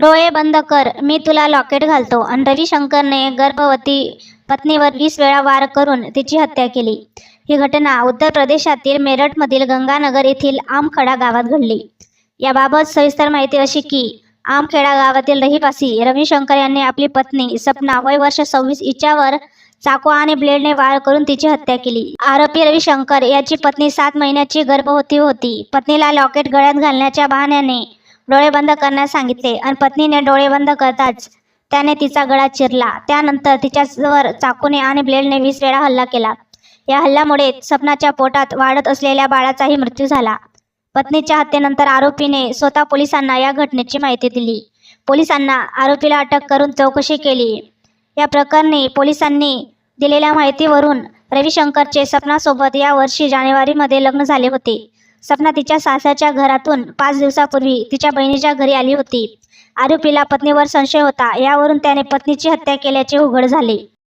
डोळे बंद कर. मी तुला लॉकेट घालतो. आणि रविशंकरने गर्भवती पत्नीवर वीस वेळा वार करून तिची हत्या केली. ही घटना उत्तर प्रदेशातील मेरठमधील गंगानगर येथील आमखडा गावात घडली. याबाबत सविस्तर माहिती अशी की आमखेडा गावातील रहिवासी रविशंकर यांनी आपली पत्नी सपना वय वर्ष सव्वीस हिच्यावर चाकू आणि ब्लेडने वार करून तिची हत्या केली. आरोपी रविशंकर याची पत्नी सात महिन्याची गर्भवती होती. पत्नीला लॉकेट गळ्यात घालण्याच्या बहाण्याने डोळे बंद करण्यास सांगितले. आणि पत्नीने डोळे बंद करताच त्याने तिचा गळा चिरला. त्यानंतर तिच्यावर चाकूने आणि ब्लेडने वीस वेळा हल्ला केला. या हल्ल्यामुळे सपनाच्या पोटात वाढत असलेल्या बाळाचाही मृत्यू झाला. पत्नीच्या हत्येनंतर आरोपीने स्वतः पोलिसांना या घटनेची माहिती दिली. पोलिसांना आरोपीला अटक करून चौकशी केली. या प्रकरणी पोलिसांनी दिलेल्या माहितीवरून रविशंकरचे सपनासोबत या वर्षी जानेवारीमध्ये लग्न झाले होते. सपना तिच्या सासरच्या घरातून पाच दिवसापूर्वी तिच्या बहिणीच्या घरी आली होती. आरोपीला पत्नीवर संशय होता. यावरून त्याने पत्नीची हत्या केल्याचे उघड झाले.